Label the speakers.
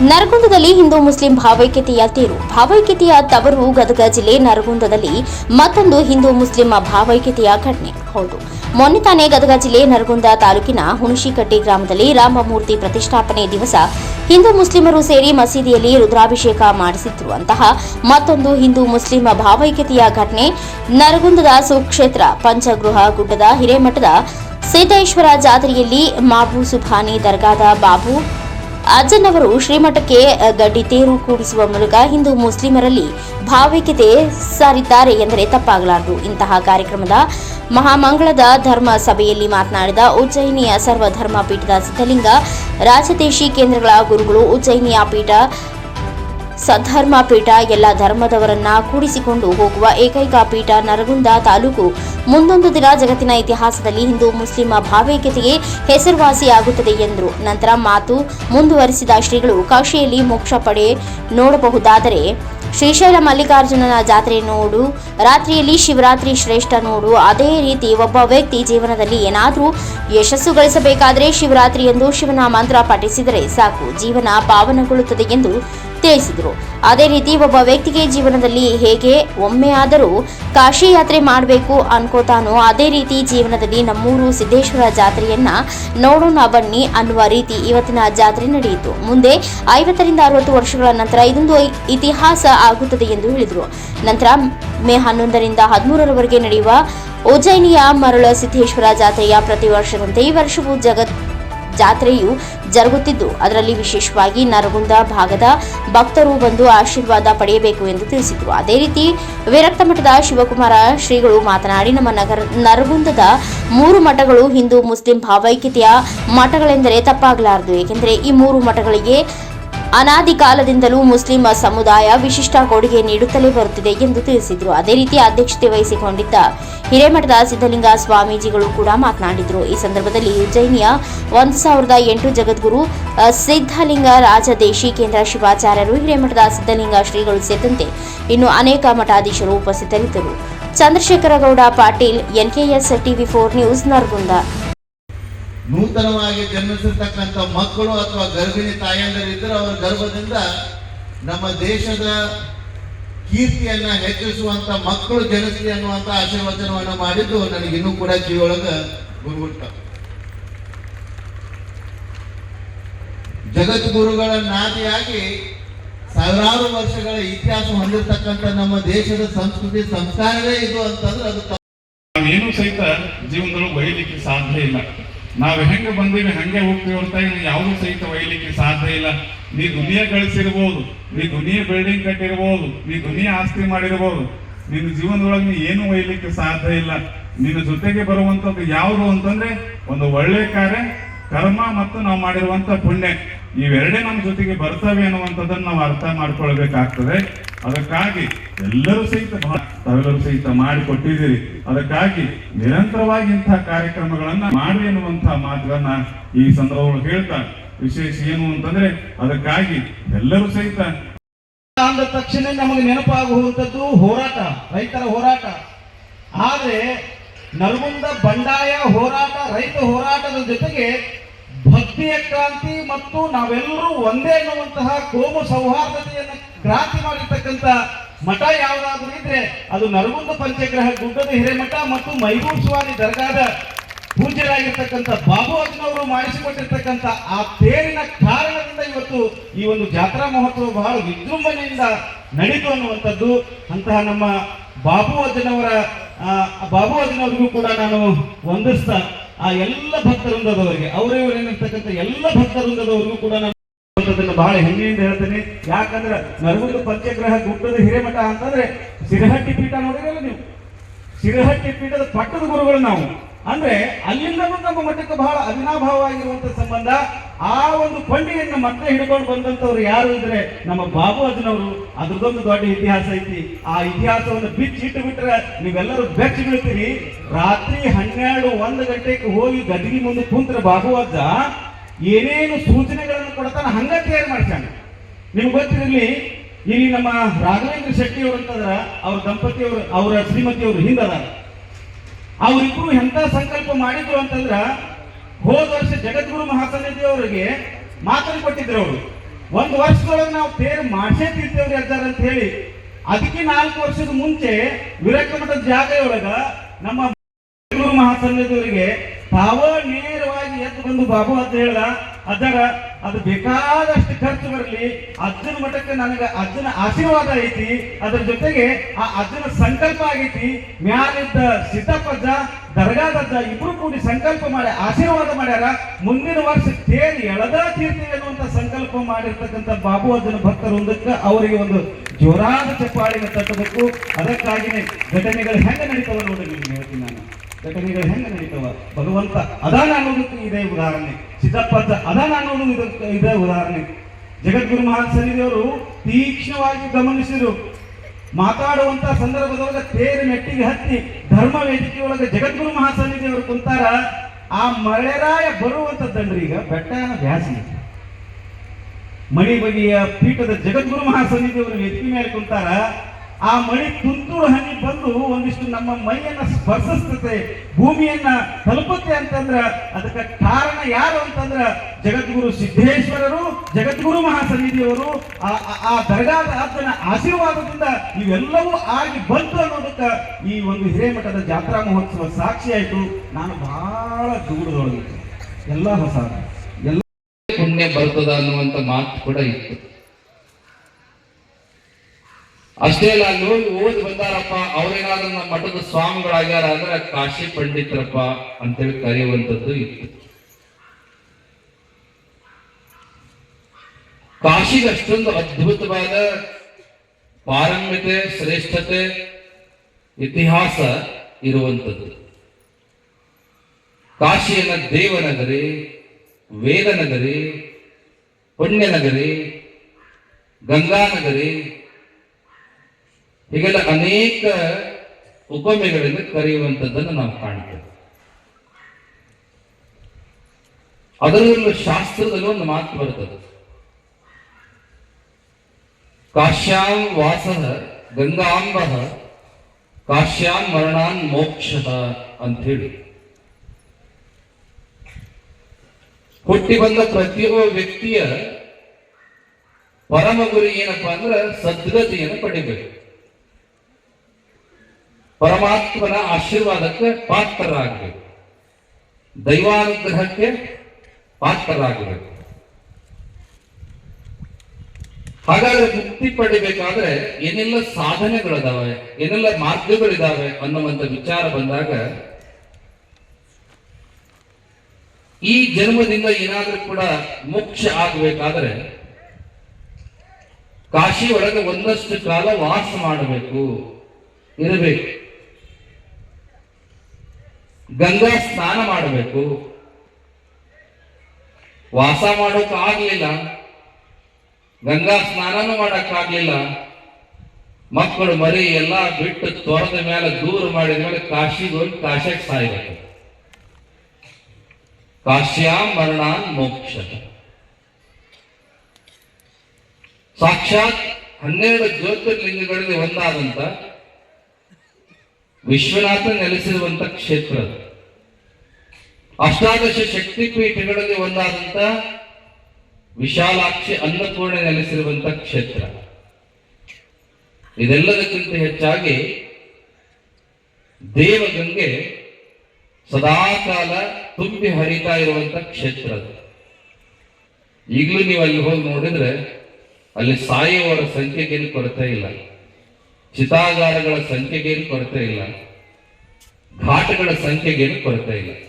Speaker 1: ನರಗುಂದದಲ್ಲಿ Hindu Muslim ಭಾವೈಕ್ಯತೆಯ ತೇರು. ಭಾವೈಕ್ಯತೆಯ ತವರು ಗದಗ ಜಿಲ್ಲೆ ನರಗುಂದದಲ್ಲಿ ಮತ್ತೊಂದು ಹಿಂದೂ ಮುಸ್ಲಿಂ ಭಾವೈಕ್ಯತೆಯ ಘಟನೆ. ಹೌದು. ಮೊನ್ನೆ ತಾನೇ ಗದಗ ಜಿಲ್ಲೆ ನರಗುಂದ ತಾಲೂಕಿನ ಹುಣಶಿಕಟ್ಟಿ ಗ್ರಾಮದಲ್ಲಿ ರಾಮಮೂರ್ತಿ ಪ್ರತಿಷ್ಠಾಪನೆ ದಿವಸ ಹಿಂದೂ ಮುಸ್ಲಿಮರು ಸೇರಿ ಮಸೀದಿಯಲ್ಲಿ ರುದ್ರಾಭಿಷೇಕ ಮಾಡಿಸಿದ್ರು ಅಂತಹ ಮತ್ತೊಂದು ಹಿಂದೂ ಮುಸ್ಲಿಂ ಭಾವೈಕ್ಯತೆಯ ಘಟನೆ ನರಗುಂದದ ಸುಕ್ಷೇತ್ರ ಪಂಚಗೃಹ ಗುಡ್ಡದ ಹಿರೇಮಠದ ಸಿದ್ದೇಶ್ವರ ಜಾತ್ರೆಯಲ್ಲಿ ಮಾಬು ಸುಭಾನಿ ದರ್ಗಾದ ಬಾಬು ಅಜ್ಜನವರು ಶ್ರೀಮಠಕ್ಕೆ ಗಡ್ಡಿ ತೇರು ಕೂಡಿಸುವ ಮೂಲಕ ಹಿಂದೂ ಮುಸ್ಲಿಮರಲ್ಲಿ ಭಾವೈಕ್ಯತೆ ಸಾರಿದ್ದಾರೆ ಎಂದರೆ ತಪ್ಪಾಗಲಾರದು. ಇಂತಹ ಕಾರ್ಯಕ್ರಮದ ಮಹಾಮಂಗಳದ ಧರ್ಮ ಸಭೆಯಲ್ಲಿ ಮಾತನಾಡಿದ ಉಜ್ಜಯಿನಿಯ ಸರ್ವಧರ್ಮ ಪೀಠದ ಸಿದ್ಧಲಿಂಗ, ರಾಜದೇಶಿ ಕೇಂದ್ರಗಳ ಗುರುಗಳು, ಉಜ್ಜಯಿನಿಯ ಪೀಠ ಸದ್ಧರ್ಮ ಪೀಠ ಎಲ್ಲ ಧರ್ಮದವರನ್ನ ಕೂಡಿಸಿಕೊಂಡು ಹೋಗುವ ಏಕೈಕ ಪೀಠ ನರಗುಂದ ತಾಲೂಕು ಮುಂದೊಂದು ದಿನ ಜಗತ್ತಿನ ಇತಿಹಾಸದಲ್ಲಿ ಹಿಂದೂ ಮುಸ್ಲಿಂ ಭಾವೈಕ್ಯತೆಗೆ ಹೆಸರುವಾಸಿಯಾಗುತ್ತದೆ ಎಂದರು. ನಂತರ ಮಾತು ಮುಂದುವರಿಸಿದ ಶ್ರೀಗಳು ಕಾಶಿಯಲ್ಲಿ ಮೋಕ್ಷ ಪಡೆ ನೋಡಬಹುದಾದರೆ ಶ್ರೀಶೈಲ ಮಲ್ಲಿಕಾರ್ಜುನನ ಜಾತ್ರೆ ನೋಡು, ರಾತ್ರಿಯಲ್ಲಿ ಶಿವರಾತ್ರಿ ಶ್ರೇಷ್ಠ ನೋಡು, ಅದೇ ರೀತಿ ಒಬ್ಬ ವ್ಯಕ್ತಿ ಜೀವನದಲ್ಲಿ ಏನಾದರೂ ಯಶಸ್ಸು ಗಳಿಸಬೇಕಾದರೆ ಶಿವರಾತ್ರಿ ಎಂದು ಶಿವನ ಮಂತ್ರ ಪಠಿಸಿದರೆ ಸಾಕು. ಜೀವನ ಪಾವನಗೊಳ್ಳುತ್ತದೆ ಎಂದು ತಿಳಿಸಿದರು ಅದೇ ರೀತಿ ಒಬ್ಬ ವ್ಯಕ್ತಿಗೆ ಜೀವನದಲ್ಲಿ ಹೇಗೆ ಒಮ್ಮೆ ಆದರೂ ಕಾಶಿ ಯಾತ್ರೆ ಮಾಡಬೇಕು ಅನ್ಕೋತಾನೋ ಅದೇ ರೀತಿ ಜೀವನದಲ್ಲಿ ನಮ್ಮೂರು ಸಿದ್ದೇಶ್ವರ ಜಾತ್ರೆಯನ್ನ ನೋಡೋಣ ಬನ್ನಿ ಅನ್ನುವ ರೀತಿ ಇವತ್ತಿನ ಜಾತ್ರೆ ನಡೆಯಿತು. ಮುಂದೆ ಐವತ್ತರಿಂದ ಅರವತ್ತು ವರ್ಷಗಳ ನಂತರ ಇದೊಂದು ಇತಿಹಾಸ ಆಗುತ್ತದೆ ಎಂದು ಹೇಳಿದರು. ನಂತರ ಮೇ ಹನ್ನೊಂದರಿಂದ ಹದಿಮೂರರವರೆಗೆ ನಡೆಯುವ ಉಜ್ಜಯಿನಿಯ ಮರಳ ಸಿದ್ದೇಶ್ವರ ಜಾತ್ರೆಯ ಪ್ರತಿ ವರ್ಷದಂತೆ ಈ ವರ್ಷವೂ ಜಗತ್ ಜಾತ್ರೆಯು ಜರುಗುತ್ತಿದ್ದು, ಅದರಲ್ಲಿ ವಿಶೇಷವಾಗಿ ನರಗುಂದ ಭಾಗದ ಭಕ್ತರು ಬಂದು ಆಶೀರ್ವಾದ ಪಡೆಯಬೇಕು ಎಂದು ತಿಳಿಸಿದರು. ಅದೇ ರೀತಿ ವಿರಕ್ತ ಮಠದ ಶಿವಕುಮಾರ ಶ್ರೀಗಳು ಮಾತನಾಡಿ, ನಮ್ಮ ನಗರ ನರಗುಂದದ ಮೂರು ಮಠಗಳು ಹಿಂದೂ ಮುಸ್ಲಿಂ ಭಾವೈಕ್ಯತೆಯ ಮಠಗಳೆಂದರೆ ತಪ್ಪಾಗಲಾರದು. ಏಕೆಂದರೆ ಈ ಮೂರು ಮಠಗಳಿಗೆ ಅನಾದಿ ಕಾಲದಿಂದಲೂ ಮುಸ್ಲಿಂ ಸಮುದಾಯ ವಿಶಿಷ್ಟ ಕೊಡುಗೆ ನೀಡುತ್ತಲೇ ಬರುತ್ತಿದೆ ಎಂದು ತಿಳಿಸಿದರು. ಅದೇ ರೀತಿ ಅಧ್ಯಕ್ಷತೆ ವಹಿಸಿಕೊಂಡಿದ್ದ ಹಿರೇಮಠದ ಸಿದ್ದಲಿಂಗ ಸ್ವಾಮೀಜಿಗಳು ಕೂಡ ಮಾತನಾಡಿದರು. ಈ ಸಂದರ್ಭದಲ್ಲಿ ಉಜ್ಜಯಿನಿಯ ಒಂದು ಸಾವಿರದ ಎಂಟು ಜಗದ್ಗುರು ಸಿದ್ಧಲಿಂಗ ರಾಜದೇಶಿ ಕೇಂದ್ರ ಶಿವಾಚಾರ್ಯರು ಹಿರೇಮಠದ ಸಿದ್ಧಲಿಂಗ ಶ್ರೀಗಳು ಸೇರಿದಂತೆ ಇನ್ನು ಅನೇಕ ಮಠಾಧೀಶರು ಉಪಸ್ಥಿತರಿದ್ದರು. Chandrashekhar Gowda Patil NKS TV four news, Naragund.
Speaker 2: ನೂತನವಾಗಿ ಜನ್ಮಿಸಿರ್ತಕ್ಕಂಥ ಮಕ್ಕಳು ಅಥವಾ ಗರ್ಭಿಣಿ ತಾಯಂದರಿದ್ದರೆ ಅವರ ಗರ್ಭದಿಂದ ನಮ್ಮ ದೇಶದ ಕೀರ್ತಿಯನ್ನ ಹೆಚ್ಚಿಸುವಂತ ಮಕ್ಕಳು ಜನಿಸಲಿ ಅನ್ನುವಂತ ಆಶೀರ್ವಚನವನ್ನು ಮಾಡಿದ್ದು ನನಗೆ ಇನ್ನೂ ಕೂಡ ಕಿವಿಯೊಳಗ ಗುರುಗುಟ್ಟ ಜಗದ್ಗುರುಗಳ ನಾದಿಯಾಗಿ ಸಾವಿರಾರು ವರ್ಷಗಳ ಇತಿಹಾಸ ಹೊಂದಿರತಕ್ಕಂತ ನಮ್ಮ ದೇಶದ ಸಂಸ್ಕೃತಿ ಸಂಸ್ಕಾರವೇ ಇದು ಅಂತಂದ್ರೆ ಅದು.
Speaker 3: ನಾವೇನು ಸಹಿತ ಜೀವನದೊಳಗೆ ಬಯಲಿಕ್ಕೆ ಸಾಧ್ಯ ಇಲ್ಲ ನಾವು ಹೆಂಗೆ ಬಂದೀವಿ, ಹಂಗೆ ಹೋಗ್ತೀವಿ ಅಂತ ನೀವು ಯಾವುದೂ ಸಹಿತ ಒಯ್ಯಲಿಕ್ಕೆ ಸಾಧ್ಯ ಇಲ್ಲ. ನೀ ದುನಿಯಾ ಗಳಿಸಿರ್ಬೋದು, ನೀ ದುನಿಯಾ ಬಿಲ್ಡಿಂಗ್ ಕಟ್ಟಿರ್ಬೋದು, ನೀ ದುನಿಯಾ ಆಸ್ತಿ ಮಾಡಿರ್ಬೋದು. ನಿನ್ನ ಜೀವನದೊಳಗೆ ನೀ ಏನು ಒಯ್ಯಲಿಕ್ಕೆ ಸಾಧ್ಯ ಇಲ್ಲ. ನಿನ್ನ ಜೊತೆಗೆ ಬರುವಂತದ್ದು ಯಾವುದು ಅಂತಂದ್ರೆ ಒಂದು ಒಳ್ಳೆ ಕಾರ್ಯ, ಕರ್ಮ ಮತ್ತು ನಾವು ಮಾಡಿರುವಂತ ಪುಣ್ಯ. ಇವೆರಡೇ ನಮ್ಮ ಜೊತೆಗೆ ಬರ್ತವೆ ಅನ್ನುವಂಥದ್ದನ್ನು ನಾವು ಅರ್ಥ ಮಾಡ್ಕೊಳ್ಬೇಕಾಗ್ತದೆ. ಅದಕ್ಕಾಗಿ ಎಲ್ಲರೂ ಸಹಿತ ತಾವೆಲ್ಲರೂ ಸಹಿತ ಮಾಡಿಕೊಟ್ಟಿದ್ದೀರಿ. ಅದಕ್ಕಾಗಿ ನಿರಂತರವಾಗಿ ಇಂತಹ ಕಾರ್ಯಕ್ರಮಗಳನ್ನ ಮಾಡಿ ಎನ್ನುವಂತಹ ಮಾತುಗಳನ್ನ ಈ ಸಂದರ್ಭಗಳು ಹೇಳ್ತಾ, ವಿಶೇಷ ಏನು ಅಂತಂದ್ರೆ ಅದಕ್ಕಾಗಿ ಎಲ್ಲರೂ ಸಹಿತ
Speaker 4: ಅಂದ ತಕ್ಷಣ ನಮಗೆ ನೆನಪಾಗುವಂಥದ್ದು ಹೋರಾಟ, ರೈತರ ಹೋರಾಟ. ಆದ್ರೆ ನರಗುಂದ ಬಂಡಾಯ ಹೋರಾಟ, ರೈತ ಹೋರಾಟದ ಜೊತೆಗೆ ಭಕ್ತಿಯ ಕ್ರಾಂತಿ ಮತ್ತು ನಾವೆಲ್ಲರೂ ಒಂದೇ ಅನ್ನುವಂತಹ ಕೋಮು ಸೌಹಾರ್ದತೆಯನ್ನು ಕ್ರಾಂತಿ ಮಾಡಿರ್ತಕ್ಕಂಥ ಮಠ ಯಾವುದಾದ್ರೂ ಇದ್ರೆ ಅದು ನರಗುಂದ ಪಂಚಗ್ರಹ ಗುಡ್ಡದ ಹಿರೇಮಠ ಮತ್ತು ಮೈಗೂರು ಸ್ವಾಮಿ ದರ್ಗಾದ ಪೂಜ್ಯರಾಗಿರ್ತಕ್ಕಂಥ ಬಾಬು ಅಜ್ಜನವರು ಮಾಡಿಸಿಕೊಟ್ಟಿರ್ತಕ್ಕಂಥ ಆ ತೇರಿನ ಕಾರಣದಿಂದ ಇವತ್ತು ಈ ಒಂದು ಜಾತ್ರಾ ಮಹೋತ್ಸವ ಬಹಳ ವಿಜೃಂಭಣೆಯಿಂದ ನಡೀತು ಅನ್ನುವಂಥದ್ದು. ಅಂತಹ ನಮ್ಮ ಬಾಬು ಅಜ್ಜನವರ ಬಾಬು ಅಜ್ಜನವರಿಗೂ ಕೂಡ ನಾನು ವಂದಿಸ್ತಾ ಆ ಎಲ್ಲ ಭಕ್ತವೃಂದದವರಿಗೆ, ಅವರೇ ಇವರೇನಿರ್ತಕ್ಕಂಥ ಎಲ್ಲ ಭಕ್ತವೃಂದದವರಿಗೂ ಕೂಡ ನಾನು ಬಹಳ ಹೆಮ್ಮೆಯಿಂದ ಹೇಳ್ತೇನೆ. ಯಾಕಂದ್ರೆ ನರಗುಂದ ಪಂಚಗ್ರಹ ಗುಡ್ಡದ ಹಿರೇಮಠ ಅಂತಂದ್ರೆ ಸಿರಹಟ್ಟಿ ಪೀಠ ನೋಡಿರಲ್ಲ ನೀವು? ಸಿರಹಟ್ಟಿ ಪೀಠದ ಪಟ್ಟದ ಗುರುಗಳು ನಾವು. ಅಂದ್ರೆ ಅಲ್ಲಿಂದಲೂ ನಮ್ಮ ಮಠಕ್ಕೆ ಬಹಳ ಅವಿನಾಭಾವವಾಗಿರುವಂತ ಸಂಬಂಧ. ಆ ಒಂದು ಕೊಂಡಿಯನ್ನು ಮತ್ತೆ ಹಿಡ್ಕೊಂಡು ಬಂದಂತವ್ರು ಯಾರು ಇದ್ರೆ ನಮ್ಮ ಬಾಬು ಅಜ್ಜನವರು ಅದ್ರದೊಂದು ದೊಡ್ಡ ಇತಿಹಾಸ ಐತಿ. ಆ ಇತಿಹಾಸವನ್ನು ಬಿಚ್ಚಿಟ್ಟು ಬಿಟ್ರೆ ನೀವೆಲ್ಲರೂ ಬೆಚ್ಚ ಬೀಳ್ತೀರಿ. ರಾತ್ರಿ ಹನ್ನೆರಡು ಒಂದು ಗಂಟೆಗೆ ಹೋಗಿ ಗದಗಿ ಮುಂದೆ ಕುಂತ್ರ ಬಾಬು ಅಜ್ಜ ಏನೇನು ಸೂಚನೆಗಳನ್ನು ಕೊಡ್ತಾನೆ ಹಂಗ ತಯಾರು ಮಾಡ್ತಾನೆ ನಿಮ್ಗೆ ಗೊತ್ತಿರಲಿ, ಇಲ್ಲಿ ನಮ್ಮ ರಾಘವೇಂದ್ರ ಶೆಟ್ಟಿ ಅವರು ಅಂತಂದ್ರ, ಅವ್ರ ದಂಪತಿಯವರು, ಅವರ ಶ್ರೀಮತಿಯವರು ಹಿಂದದ ಅವರಿಬ್ರು ಎಂತ ಸಂಕಲ್ಪ ಮಾಡಿದ್ರು ಅಂತಂದ್ರ, ಹೋದ ವರ್ಷ ಜಗದ್ಗುರು ಮಹಾಸನ್ನಿಧಿ ಅವರಿಗೆ ಮಾತನ್ನು ಕೊಟ್ಟಿದ್ರು ಅವರು. ಒಂದು ವರ್ಷದೊಳಗೆ ನಾವು ತೇರು ಮಾಡಿಸೇ ತಿರ್ತೇವ್ರಿ ಅಜ್ಜಾರ ಅಂತ ಹೇಳಿ. ಅದಕ್ಕೆ ನಾಲ್ಕು ವರ್ಷದ ಮುಂಚೆ ವಿರಕ್ತ ಮಠದ ನಮ್ಮ ಮಹಾಸನ್ನಿಧಿಯವರಿಗೆ ತಾವ ನೇರವಾಗಿ ಬಂದು ಬಾಬು ಅಂತ ಹೇಳ ಅದರ ಅದು ಬೇಕಾದಷ್ಟು ಖರ್ಚು ಬರಲಿ. ಅರ್ಜುನ ಮಠಕ್ಕೆ ನನಗೆ ಅರ್ಜುನ ಆಶೀರ್ವಾದ ಐತಿ. ಅದರ ಜೊತೆಗೆ ಆ ಅರ್ಜುನ ಸಂಕಲ್ಪ ಆಗೈತಿ. ಮ್ಯಾಲಿದ್ದ ಸಿದ್ದಪ್ಪಜ್ಜ, ದರ್ಗಾದಜ್ಜ ಇಬ್ರು ಕೂಡಿ ಸಂಕಲ್ಪ ಮಾಡಿ, ಆಶೀರ್ವಾದ ಮಾಡ್ಯಾರ. ಮುಂದಿನ ವರ್ಷ ತೇರಿ ಎಳದ ತೀರ್ತೀವಿ ಅನ್ನುವಂತ ಸಂಕಲ್ಪ ಮಾಡಿರ್ತಕ್ಕಂಥ ಬಾಬು ಅರ್ಜುನ ಭಕ್ತರೊಂದಕ್ಕೆ ಅವರಿಗೆ ಒಂದು ಜೋರಾದ ಚಪ್ಪಾಳಿನ ತಟ್ಟಬೇಕು. ಅದಕ್ಕಾಗಿನೇ ಘಟನೆಗಳು ಹೆಂಗೆ ನಡೀತಾವ ನೋಡಿ ನಿಮ್ಗೆ ಹೇಳ್ತೀನಿ ಘಟನೆಗಳು ಹೆಂಗ ನಡೀತಾವ? ಭಗವಂತ ಅದಾನ ಅನ್ನೋದಕ್ಕೆ ಇದೇ ಉದಾಹರಣೆ. ಸಿದ್ದಪ್ಪಜ್ಜ ಅದಾನ ಅನ್ನೋದು ಇದಕ್ಕೆ ಇದೇ ಉದಾಹರಣೆ. ಜಗದ್ಗುರು ಮಹಾನ್ ಸನ್ನಿಧಿಯವರು ತೀಕ್ಷ್ಣವಾಗಿ ಗಮನಿಸಿದರು. ಮಾತಾಡುವಂತ ಸಂದರ್ಭದೊಳಗೆ ತೇರು ಮೆಟ್ಟಿಗೆ ಹತ್ತಿ ಧರ್ಮ ವೇದಿಕೆಯೊಳಗೆ ಜಗದ್ಗುರು ಮಹಾಸನ್ನಿಧಿಯವರು ಕುಂತಾರ. ಆ ಮಳೆರಾಯ ಬರುವಂತದ್ದನ್ರಿ ಈಗ ಬೆಟ್ಟನ ಬ್ಯಾಸಿ. ಮಣಿ ಬಗೆಯ ಪೀಠದ ಜಗದ್ಗುರು ಮಹಾಸನ್ನಿಧಿಯವರು ವೇದಿಕೆ ಮೇಲೆ ಕುಂತಾರ. ಆ ಮಳೆ ತುಂತುರು ಹನಿ ಬಂದು ಒಂದಿಷ್ಟು ನಮ್ಮ ಮೈಯನ್ನ ಸ್ಪರ್ಶಿಸ್ತತೆ ಭೂಮಿಯನ್ನ ತಲುಪುತ್ತೆ ಅಂತಂದ್ರ ಅದಕ್ಕೆ ಕಾರಣ ಯಾರು ಅಂತಂದ್ರ ಜಗದ್ಗುರು ಸಿದ್ದೇಶ್ವರರು, ಜಗದ್ಗುರು ಮಹಾಸನ್ನಿಧಿಯವರು. ಆ ದರ್ಗಾದ ಆತನ ಆಶೀರ್ವಾದದಿಂದ ಇವೆಲ್ಲವೂ ಆಗಿ ಬಂತು ಅನ್ನೋದಕ್ಕೆ ಈ ಒಂದು ಹಿರೇಮಠದ ಜಾತ್ರಾ ಮಹೋತ್ಸವ ಸಾಕ್ಷಿ ಆಯಿತು. ನಾನು ಬಹಳ ದೂರದೊಳಗಿದ್ದೆ ಎಲ್ಲ ಹೊಸ. ಎಲ್ಲ
Speaker 5: ಪುಣ್ಯ ಬರ್ತದ ಅನ್ನುವಂತ ಮಾತು ಕೂಡ ಇತ್ತು. ಅಷ್ಟೇ ಅಲ್ಲ ಹೋಗಿ ಓದಿ ಬಂದಾರಪ್ಪ, ಅವ್ರೇನಾದ್ರೂ ನಮ್ಮ ಮಠದ ಸ್ವಾಮಿಗಳಾಗ್ಯಾರ ಅಂದ್ರೆ ಕಾಶಿ ಪಂಡಿತರಪ್ಪ ಅಂತೇಳಿ ಕರೆಯುವಂಥದ್ದು ಇತ್ತು. ಕಾಶಿಗೆ ಅಷ್ಟೊಂದು ಅದ್ಭುತವಾದ ಪಾರಮ್ಯತೆ, ಶ್ರೇಷ್ಠತೆ, ಇತಿಹಾಸ ಇರುವಂಥದ್ದು. ಕಾಶಿಯನ್ನ ದೇವನಗರಿ, ವೇದನಗರಿ, ಪುಣ್ಯನಗರಿ, ಗಂಗಾನಗರಿ ಹೀಗೆಲ್ಲ ಅನೇಕ ಉಪಮೆಗಳಿಂದ ಕರೆಯುವಂಥದ್ದನ್ನು ನಾವು ಕಾಣ್ತೇವೆ. ಅದರಲ್ಲೂ ಶಾಸ್ತ್ರದಲ್ಲೂ ಒಂದು ಮಾತು ಬರ್ತದೆ. ಕಾಶ್ಯಾಂ ವಾಸ ಗಂಗಾಂಬ, ಕಾಶ್ಯಾಂ ಮರಣಾನ್ ಮೋಕ್ಷ ಅಂತ ಹೇಳಿ ಹುಟ್ಟಿ ಬಂದ ಪ್ರತಿಯೊಬ್ಬ ವ್ಯಕ್ತಿಯ ಪರಮ ಗುರಿ ಏನಪ್ಪಾ ಅಂದ್ರೆ ಸದ್ಗತಿಯನ್ನು ಪಡಿಬೇಕು. ಪರಮಾತ್ಮನ ಆಶೀರ್ವಾದಕ್ಕೆ ಪಾತ್ರರಾಗಬೇಕು. ದೈವಾನುಗ್ರಹಕ್ಕೆ ಪಾತ್ರರಾಗಬೇಕು. ಹಾಗಾದ್ರೆ ಮುಕ್ತಿ ಪಡಿಬೇಕಾದ್ರೆ ಏನೆಲ್ಲ ಸಾಧನೆಗಳಿದಾವೆ, ಏನೆಲ್ಲ ಮಾರ್ಗಗಳಿದಾವೆ ಅನ್ನುವಂತ ವಿಚಾರ ಬಂದಾಗ, ಈ ಜನ್ಮದಿಂದ ಏನಾದ್ರೂ ಕೂಡ ಮೋಕ್ಷ ಆಗಬೇಕಾದ್ರೆ ಕಾಶಿ ಒಳಗೆ ಒಂದಷ್ಟು ಕಾಲ ವಾಸ ಮಾಡಬೇಕು, ಇರಬೇಕು. ಗಂಗಾ ಸ್ನಾನ ಮಾಡಬೇಕು. ವಾಸ ಮಾಡೋಕ್ಕಾಗಲಿಲ್ಲ ಆಗ್ಲಿಲ್ಲ. ಗಂಗಾ ಸ್ನಾನನೂ ಮಾಡಕ್ಕಾಗ್ಲಿಲ್ಲ ಮಕ್ಕಳು ಮರಿ ಎಲ್ಲ ಬಿಟ್ಟು ತೊರೆದ ಮೇಲೆ ದೂರ ಮಾಡಿದ ಮೇಲೆ ಕಾಶಿಗೆ ಹೋಗಿ ಕಾಶಕ್ಕೆ ಸಾಯ್ಬೇಕು. ಕಾಶ್ಯಾ ಮರಣಾನ್ ಮೋಕ್ಷ ಸಾಕ್ಷಾತ್ ಹನ್ನೆರಡು ಜ್ಯೋತಿರ್ಲಿಂಗಗಳಲ್ಲಿ ಒಂದಾದಂತ ವಿಶ್ವನಾಥ ನೆಲೆಸಿರುವಂತ ಕ್ಷೇತ್ರ. ಅಷ್ಟಾದಶ ಶಕ್ತಿ ಪೀಠಗಳಲ್ಲಿ ಒಂದಾದಂತ ವಿಶಾಲಾಕ್ಷಿ ಅನ್ನಪೂರ್ಣ ನೆಲೆಸಿರುವಂತ ಕ್ಷೇತ್ರ. ಇದೆಲ್ಲದಕ್ಕಿಂತ ಹೆಚ್ಚಾಗಿ ದೇವಗಂಗೆ ಸದಾಕಾಲ ತುಂಬಿ ಹರಿತಾ ಇರುವಂತ ಕ್ಷೇತ್ರ ಈಗಲೂ ನೀವು ಅಲ್ಲಿ ಹೋಗಿ ನೋಡಿದ್ರೆ ಅಲ್ಲಿ ಸಾಯುವವರ ಸಂಖ್ಯೆಗೇನು ಕೊರತೆ ಇಲ್ಲ. ಚಿತಾಗಾರಗಳ ಸಂಖ್ಯೆಗೇನು ಕೊರತೆ ಇಲ್ಲ. ಘಾಟಗಳ ಸಂಖ್ಯೆಗೇನು ಕೊರತೆ ಇಲ್ಲ.